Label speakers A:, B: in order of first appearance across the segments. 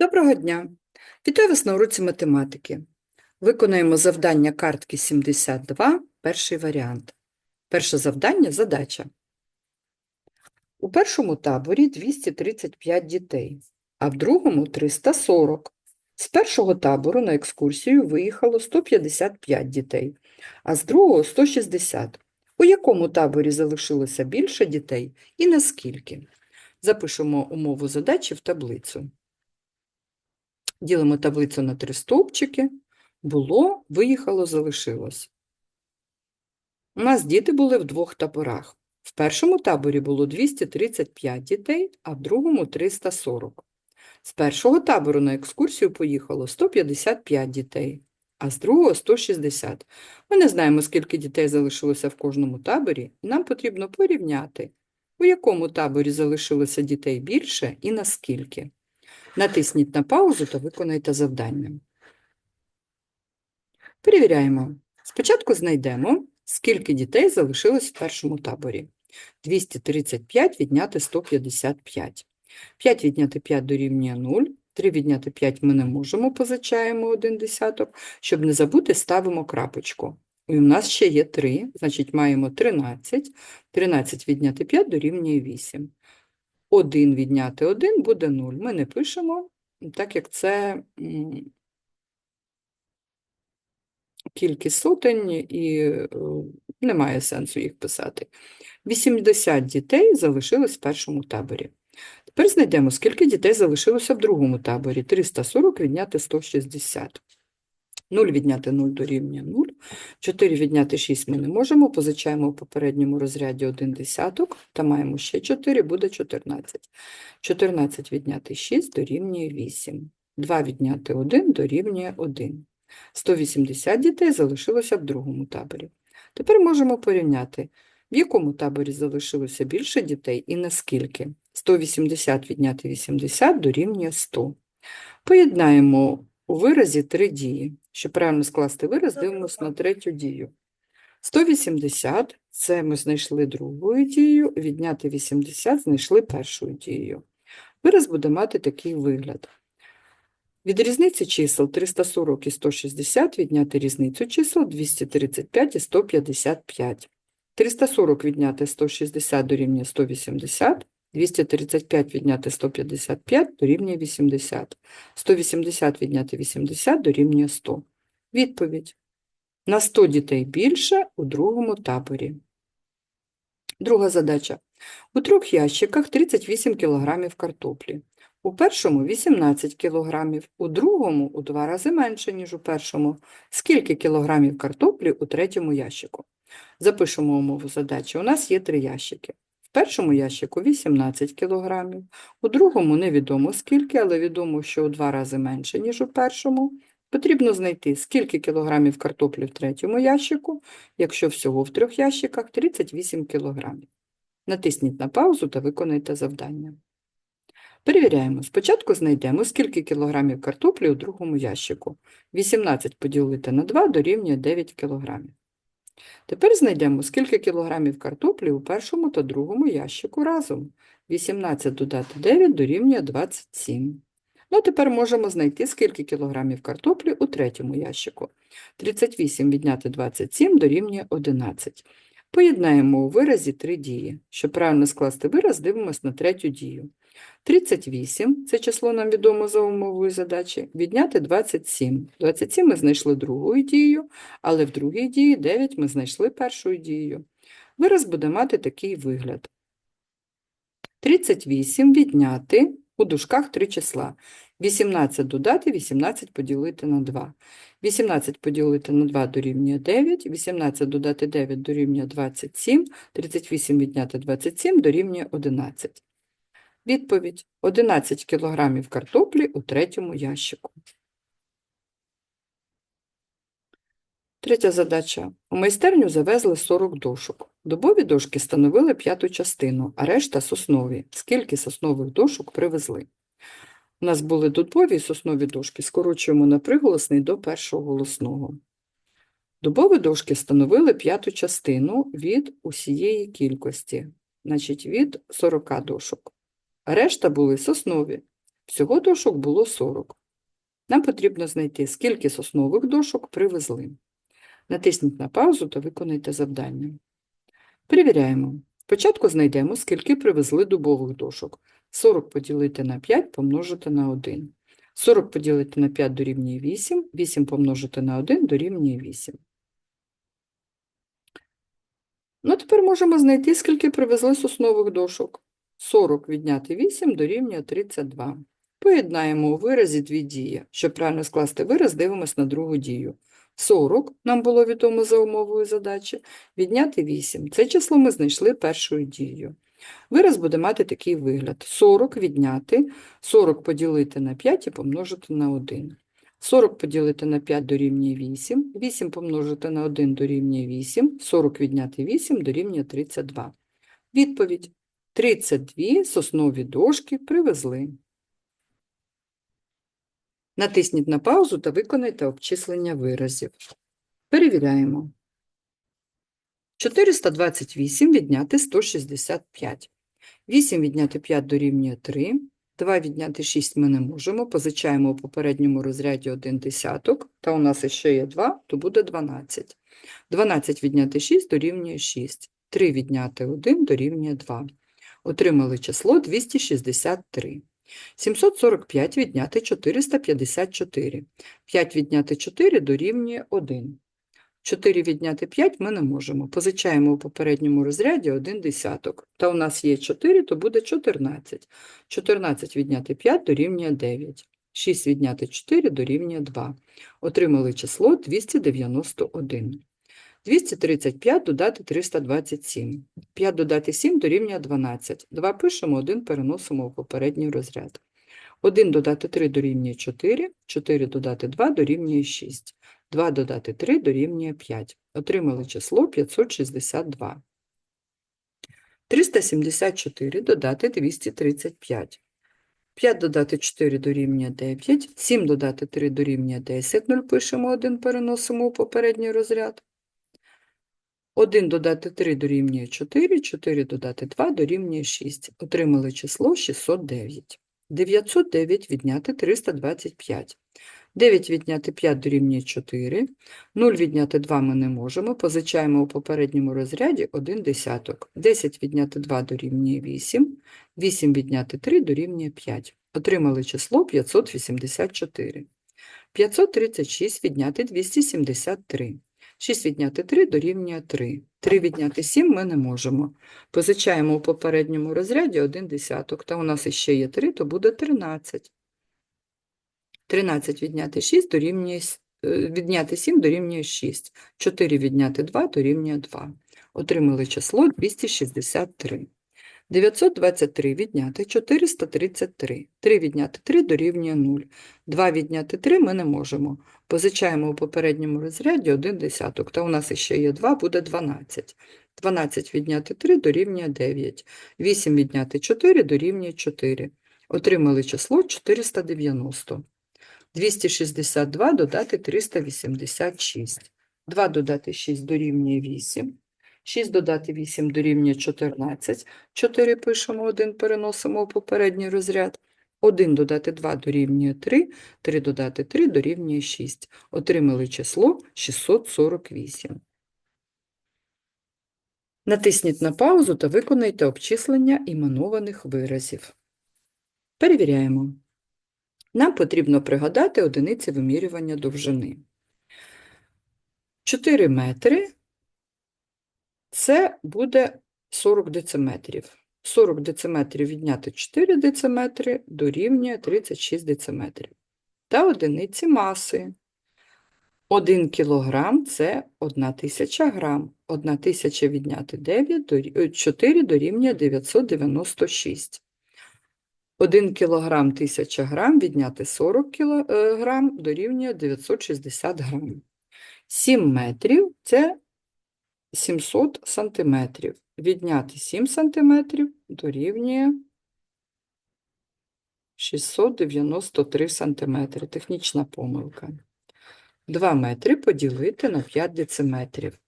A: Доброго дня! Вітаю вас на уроці математики. Виконаємо завдання картки 72, перший варіант. Перше завдання – задача. У першому таборі 235 дітей, а в другому – 340. З першого табору на екскурсію виїхало 155 дітей, а з другого – 160. У якому таборі залишилося більше дітей і наскільки? Запишемо умову задачі в таблицю. Ділимо таблицю на три стовпчики. Було, виїхало, залишилось. У нас діти були в двох таборах. В першому таборі було 235 дітей, а в другому 340. З першого табору на екскурсію поїхало 155 дітей, а з другого 160. Ми не знаємо, скільки дітей залишилося в кожному таборі, і нам потрібно порівняти, у якому таборі залишилося дітей більше і наскільки. Натисніть на паузу та виконайте завдання. Перевіряємо. Спочатку знайдемо, скільки дітей залишилось в першому таборі. 235 відняти 155. 5 відняти 5 дорівнює 0. 3 відняти 5 ми не можемо, позичаємо один десяток. Щоб не забути, ставимо крапочку. І у нас ще є 3, значить маємо 13. 13 відняти 5 дорівнює 8. 1 відняти 1 буде 0. Ми не пишемо, так як це кількість сотень і е, немає сенсу їх писати. 80 дітей залишилось в першому таборі. Тепер знайдемо, скільки дітей залишилося в другому таборі. 340 відняти 160. 0 відняти 0 дорівнює 0. 4 відняти 6 ми не можемо, позичаємо в попередньому розряді 1 десяток, та маємо ще 4, буде 14. 14 відняти 6 дорівнює 8. 2 відняти 1 дорівнює 1. 180 дітей залишилося в другому таборі. Тепер можемо порівняти, в якому таборі залишилося більше дітей і наскільки. 180 відняти 80 дорівнює 100. Поєднаємо у виразі три дії. Щоб правильно скласти вираз, дивимося на третю дію. 180 – це ми знайшли другою дією, відняти 80 знайшли першою дією. Вираз буде мати такий вигляд. Від різниці чисел 340 і 160 відняти різницю чисел 235 і 155. 340 відняти 160 дорівнює 180, 235 відняти 155 дорівнює 80. 180 відняти 80 дорівнює 100. Відповідь. На 100 дітей більше у другому таборі. Друга задача. У трьох ящиках 38 кг картоплі. У першому 18 кг, у другому у два рази менше, ніж у першому. Скільки кілограмів картоплі у третьому ящику? Запишемо умову задачі. У нас є три ящики. Першому ящику 18 кг, у другому невідомо скільки, але відомо, що у два рази менше, ніж у першому. Потрібно знайти, скільки кілограмів картоплі в третьому ящику, якщо всього в трьох ящиках 38 кілограмів. Натисніть на паузу та виконайте завдання. Перевіряємо. Спочатку знайдемо, скільки кілограмів картоплі у другому ящику. 18 поділити на 2 дорівнює 9 кілограмів. Тепер знайдемо, скільки кілограмів картоплі у першому та другому ящику разом. 18 додати 9 дорівнює 27. Ну, тепер можемо знайти, скільки кілограмів картоплі у третьому ящику. 38 відняти 27 дорівнює 11. Поєднаємо у виразі три дії. Щоб правильно скласти вираз, дивимося на третю дію. 38 – це число нам відомо за умовою задачі, відняти 27. 27 ми знайшли другою дією, але в другій дії 9 ми знайшли першою дією. Вираз буде мати такий вигляд. 38 відняти у дужках три числа. 18 додати, 18 поділити на 2. 18 поділити на 2 дорівнює 9, 18 додати 9 дорівнює 27, 38 відняти 27 дорівнює 11. Відповідь – 11 кілограмів картоплі у третьому ящику. Третя задача. У майстерню завезли 40 дошок. Дубові дошки становили п'яту частину, а решта – соснові. Скільки соснових дошок привезли? У нас були дубові соснові дошки. Скорочуємо на приголосний до першого голосного. Дубові дошки становили п'яту частину від усієї кількості, значить від 40 дошок. Решта були соснові. Всього дошок було 40. Нам потрібно знайти, скільки соснових дошок привезли. Натисніть на паузу та виконайте завдання. Перевіряємо. Спочатку знайдемо, скільки привезли дубових дошок. 40 поділити на 5 помножити на 1. 40 поділити на 5 дорівнює 8, 8 помножити на 1 дорівнює 8. Ну, тепер можемо знайти, скільки привезли соснових дошок. 40 відняти 8 дорівнює 32. Поєднаємо у виразі дві дії. Щоб правильно скласти вираз, дивимось на другу дію. 40 нам було відомо за умовою задачі, відняти 8. Це число ми знайшли першою дією. Вираз буде мати такий вигляд. 40 відняти, 40 поділити на 5 і помножити на 1. 40 поділити на 5 дорівнює 8, 8 помножити на 1 дорівнює 8, 40 відняти 8 дорівнює 32. Відповідь. 32 соснові дошки привезли. Натисніть на паузу та виконайте обчислення виразів. Перевіряємо. 428 відняти 165. 8 відняти 5 дорівнює 3. 2 відняти 6 ми не можемо. Позичаємо у попередньому розряді 1 десяток, та у нас ще є 2, то буде 12. 12 відняти 6 дорівнює 6. 3 відняти 1 дорівнює 2. Отримали число 263. 745 відняти 454. 5 відняти 4 дорівнює 1. 4 відняти 5 ми не можемо. Позичаємо у попередньому розряді 1 десяток. Та у нас є 4, то буде 14. 14 відняти 5 дорівнює 9. 6 відняти 4 дорівнює 2. Отримали число 291. 235 додати 327. 5 додати 7 дорівнює 12. 2 пишемо, 1 переносимо в попередній розряд. 1 додати 3 дорівнює 4, 4 додати 2 дорівнює 6. 2 додати 3 дорівнює 5. Отримали число 562. 374 додати 235. 5 додати 4 дорівнює 9, 7 додати 3 дорівнює 10, 0 пишемо 1, переносимо у попередній розряд. 1 додати 3 дорівнює 4, 4 додати 2 дорівнює 6. Отримали число 609. 909 відняти 325. 9 відняти 5 дорівнює 4. 0 відняти 2 ми не можемо. Позичаємо у попередньому розряді 1 десяток. 10 відняти 2 дорівнює 8. 8 відняти 3 дорівнює 5. Отримали число 584. 536 відняти 273. 6 відняти 3 дорівнює 3. 3 відняти 7 ми не можемо. Позичаємо у попередньому розряді 1 десяток, та у нас іще є 3, то буде 13. 13 відняти 6 дорівнює, е, відняти 7 дорівнює 6. 4 відняти 2 дорівнює 2. Отримали число 263. 923 відняти 433. 3 відняти 3 дорівнює 0. 2 відняти 3 ми не можемо. Позичаємо у попередньому розряді 1 десяток, та у нас іще є 2, буде 12. 12 відняти 3 дорівнює 9. 8 відняти 4 дорівнює 4. Отримали число 490. 262 додати 386. 2 додати 6 дорівнює 8. 6 додати 8 дорівнює 14. 4 пишемо, 1 переносимо у попередній розряд. 1 додати 2 дорівнює 3, 3 додати 3 дорівнює 6. Отримали число 648. Натисніть на паузу та виконайте обчислення іменованих виразів. Перевіряємо. Нам потрібно пригадати одиниці вимірювання довжини. 4 метри – це буде 40 дециметрів. 40 дециметрів відняти 4 дециметри дорівнює 36 дециметрів. Та одиниці маси. 1 кілограм – це 1 тисяча грам. 1 тисяча відняти 9, е, 4 дорівнює 996. 1 кілограм 1000 грам відняти 40 кілограм дорівнює 960 грам. 7 метрів – це 700 сантиметрів. Відняти 7 сантиметрів дорівнює 693 сантиметри. Технічна помилка. 2 метри поділити на 5 дециметрів.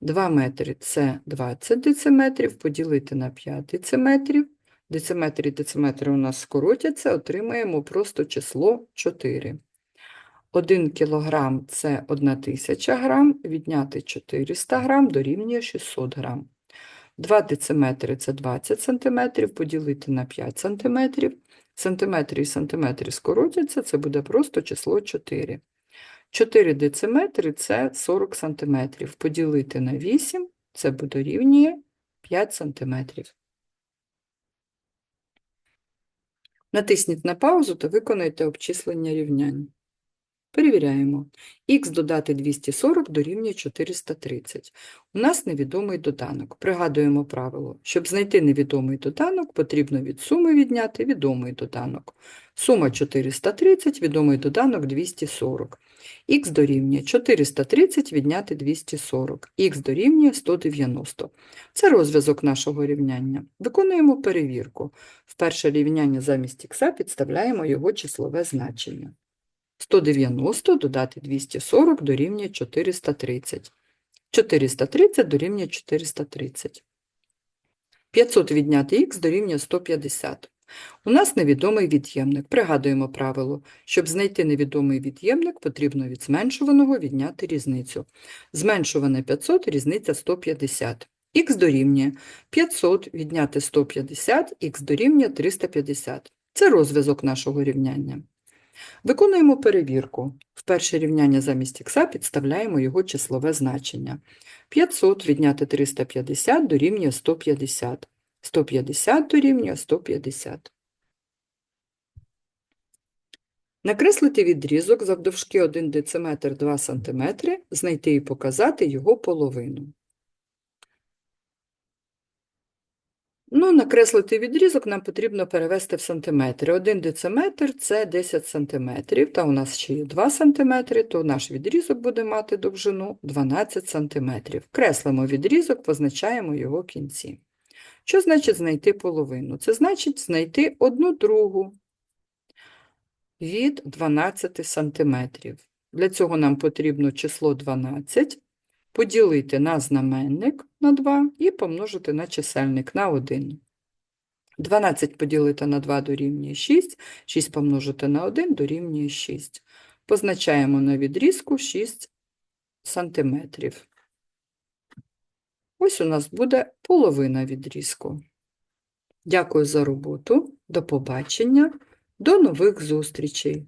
A: 2 метри – це 20 дециметрів, поділити на 5 дециметрів. Дециметри і дециметри у нас скоротяться, отримаємо просто число 4. 1 кілограм – це 1 тисяча грам, відняти 400 грам дорівнює 600 грам. 2 дециметри – це 20 сантиметрів, поділити на 5 сантиметрів. Сантиметри і сантиметри скоротяться, це буде просто число 4. 4 дециметри – це 40 сантиметрів, поділити на 8 – це буде рівнює 5 сантиметрів. Натисніть на паузу та виконайте обчислення рівнянь. Перевіряємо. Х додати 240 дорівнює 430. У нас невідомий доданок. Пригадуємо правило. Щоб знайти невідомий доданок, потрібно від суми відняти відомий доданок. Сума 430, відомий доданок 240. Х дорівнює 430 відняти 240. Х дорівнює 190. Це розв'язок нашого рівняння. Виконуємо перевірку. В перше рівняння замість х підставляємо його числове значення. 190 додати 240 дорівнює 430. 430 дорівнює 430. 500 відняти х дорівнює 150. У нас невідомий від'ємник. Пригадуємо правило. Щоб знайти невідомий від'ємник, потрібно від зменшуваного відняти різницю. Зменшуване 500, різниця 150. Х дорівнює 500 відняти 150, х дорівнює 350. Це розв'язок нашого рівняння. Виконуємо перевірку. В перше рівняння замість х підставляємо його числове значення. 500 відняти 350 дорівнює 150. 150 дорівнює 150. Накреслити відрізок завдовжки 1 дециметр 2 см, знайти і показати його половину. Ну, накреслити відрізок нам потрібно перевести в сантиметри. 1 дециметр – це 10 сантиметрів, та у нас ще є 2 сантиметри, то наш відрізок буде мати довжину 12 сантиметрів. Креслимо відрізок, позначаємо його кінці. Що значить знайти половину? Це значить знайти одну другу від 12 сантиметрів. Для цього нам потрібно число 12 поділити на знаменник на 2 і помножити на чисельник на 1. 12 поділити на 2 дорівнює 6, 6 помножити на 1 дорівнює 6. Позначаємо на відрізку 6 сантиметрів. Ось у нас буде половина відрізку. Дякую за роботу, до побачення, до нових зустрічей!